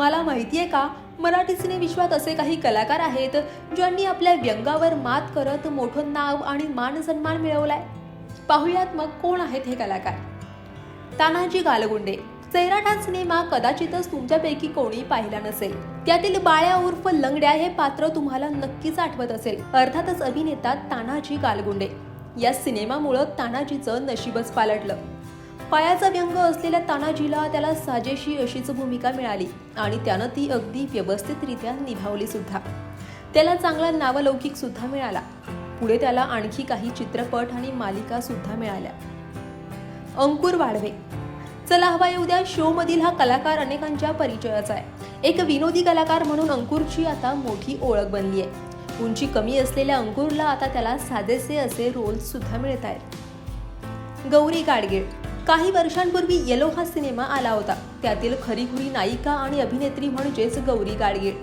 तुम्हाला माहितीये का? मराठी सिने विश्वात असे काही कलाकार आहेत ज्यांनी आपल्या व्यंगावर मात करत मोठं नाव आणि मान सन्मान मिळवलाय. पाहुयात मग कोण आहेत हे कलाकार? तानाजी गालगुंडे. चैराटा सिनेमा कदाचितच तुमच्यापैकी कोणी पाहिला नसेल. त्यातील बाळ्या उर्फ लंगड्या हे पात्र तुम्हाला नक्कीच आठवत असेल. अर्थातच अभिनेता तानाजी गालगुंडे. या सिनेमामुळं तानाजीचं नशीबच पालटलं. पायाचा व्यंग असलेल्या तानाजीला त्याला साजेशी अशीच भूमिका मिळाली आणि त्यानं ती अगदी व्यवस्थितरित्या निभावली सुद्धा. त्याला चांगला नावलौकिक सुद्धा मिळाला. पुढे त्याला आणखी काही चित्रपट आणि मालिका सुद्धा मिळाल्या. अंकुर वाढवे. चला हवा येऊ द्या शो मधील हा कलाकार अनेकांच्या परिचयाचा आहे. एक विनोदी कलाकार म्हणून अंकुरची आता मोठी ओळख बनली आहे उंची कमी असलेल्या अंकुरला आता त्याला साजेसे असे रोल सुद्धा मिळत आहेत गौरी गाडगीळ. काही वर्षांपूर्वी येलो हा सिनेमा आला होता. त्यातील खरीखुरी नायिका आणि अभिनेत्री म्हणजेच गौरी गाडगीळ.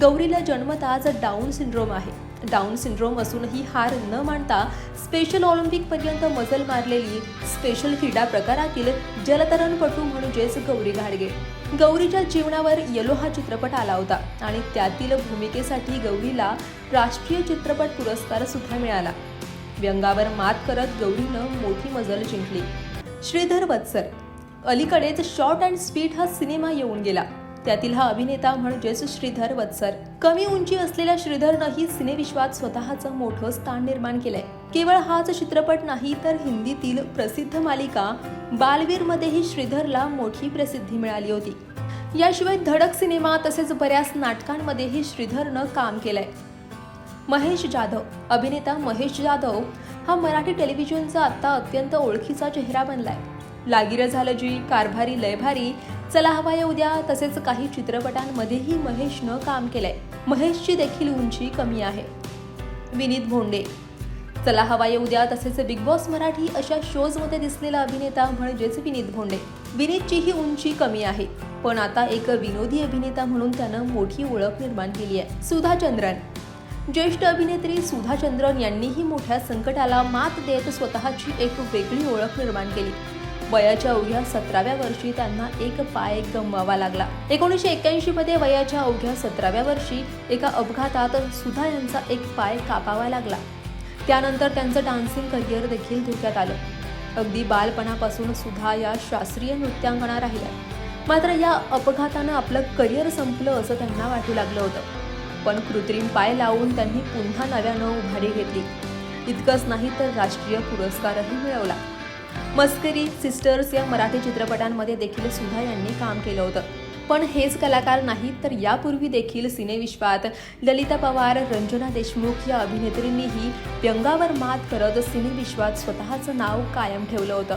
गौरीला जन्मताच डाऊन सिंड्रोम आहे. डाऊन सिंड्रोम असूनही हार न मानता स्पेशल ऑलिम्पिकपर्यंत मजल मारलेली स्पेशल क्रीडा प्रकारातील जलतरणपटू म्हणजेच गौरी घाडगे गौरीच्या जीवनावर येलो हा चित्रपट आला होता आणि त्यातील भूमिकेसाठी गौरीला राष्ट्रीय चित्रपट पुरस्कार सुद्धा मिळाला. व्यंगावर मात करत गौरीनं मोठी मजल जिंकली. श्रीधर वत्सर अलीकडेच शॉर्ट अँड स्वीट हा सिनेमा येऊन गेला. त्यातील हा अभिनेता म्हणजेच श्रीधर वत्सर कमी उंची असलेल्या श्रीधरनंही सिनेविश्वात स्वतःचं मोठं स्थान निर्माण केलंय. केवळ हाच चित्रपट नाही तर हिंदीतील प्रसिद्ध मालिका बालवीरमध्येही श्रीधरला मोठी प्रसिद्धी मिळाली होती. याशिवाय धडक सिनेमा तसेच बऱ्याच नाटकांमध्येही श्रीधरनं काम केलंय. महेश जाधव. अभिनेता महेश जाधव हा मराठी टेलिव्हिजनचा आता अत्यंत ओळखीचा चेहरा बनलाय. लागिरं झालं जी कारभारी लयभारी चला हवा येऊ द्या तसेच काही चित्रपटांमध्येही महेशनं काम केलंय. महेशची देखील उंची कमी आहे. विनीत भोंडे. चला हवा येऊ द्या तसेच बिग बॉस मराठी अशा शोजमध्ये दिसलेला अभिनेता म्हणजेच विनीत भोंडे. विनीतचीही उंची कमी आहे पण आता एक विनोदी अभिनेता म्हणून त्यानं मोठी ओळख निर्माण केली आहे. सुधा चंद्रन ज्येष्ठ अभिनेत्री सुधा चंद्रन यांनीही मोठ्या संकटाला मात देत स्वतःची एक वेगळी ओळख निर्माण केली. वयाच्या अवघ्या सतराव्या वर्षी त्यांना एक पाय गमवावा लागला. एकोणीसशे एक्क्याऐंशी मध्ये वयाच्या अवघ्या सतराव्या वर्षी एका अपघातात सुधा यांचा एक पाय कापावा लागला. त्यानंतर त्यांचं डान्सिंग करिअर देखील धोक्यात आलं. अगदी बालपणापासून सुधा या शास्त्रीय नृत्यांगणा राहिल्या. मात्र या अपघातानं आपलं करिअर संपलं असं त्यांना वाटू लागलं होतं. पण कृत्रिम पाय लावून त्यांनी पुन्हा नव्यानं उभारी घेतली. इतकंच नाही तर राष्ट्रीय पुरस्कारही मिळवला. मस्करी सिस्टर्स या मराठी चित्रपटांमध्ये देखील सुधा यांनी काम केलं होतं. पण हेच कलाकार नाहीत तर यापूर्वी देखील सिनेविश्वात ललिता पवार रंजना देशमुख या अभिनेत्रींनीही व्यंगावर मात करत सिनेविश्वात स्वतःचं नाव कायम ठेवलं होतं.